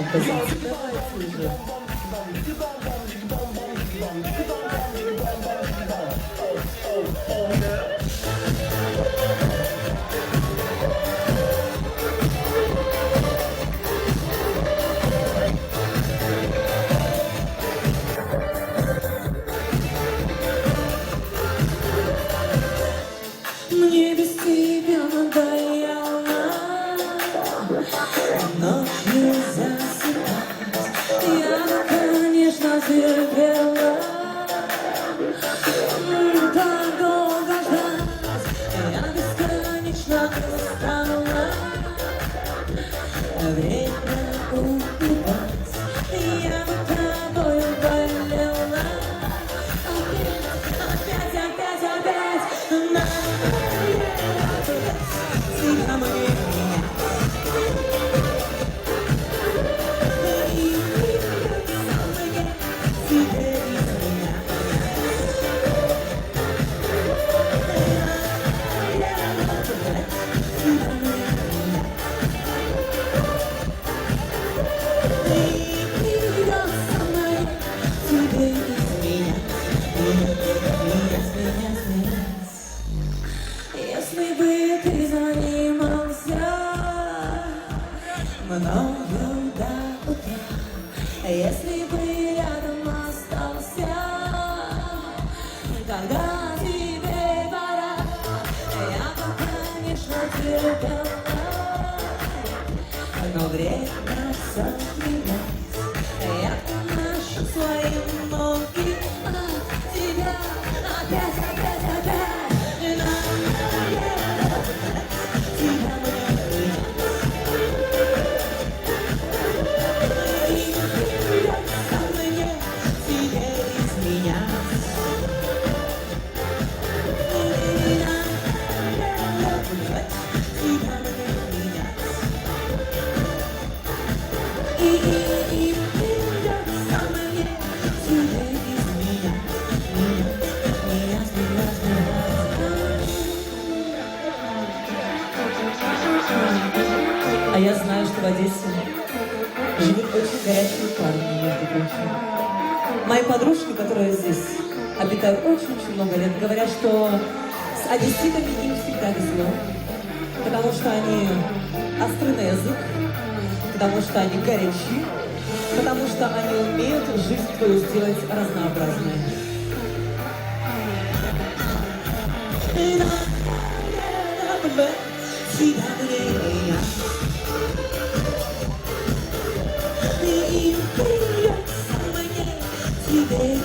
композиции. Давайте уже. Мне без тебя надоело Ночью засыпать Конечно, терпела мною до утра, если бы рядом остался, когда тебе пора, я бы, конечно, терпела, но время согревать, я наношу свои ноги А я знаю, что в Одессе живут очень горячие парни, между прочим. Мои подружки, которые здесь обитают очень-очень много лет, говорят, что с одесситами им всегда везло, потому что они остры на язык, потому что они горячи, потому что они умеют жизнь твою сделать разнообразной. Тебе из.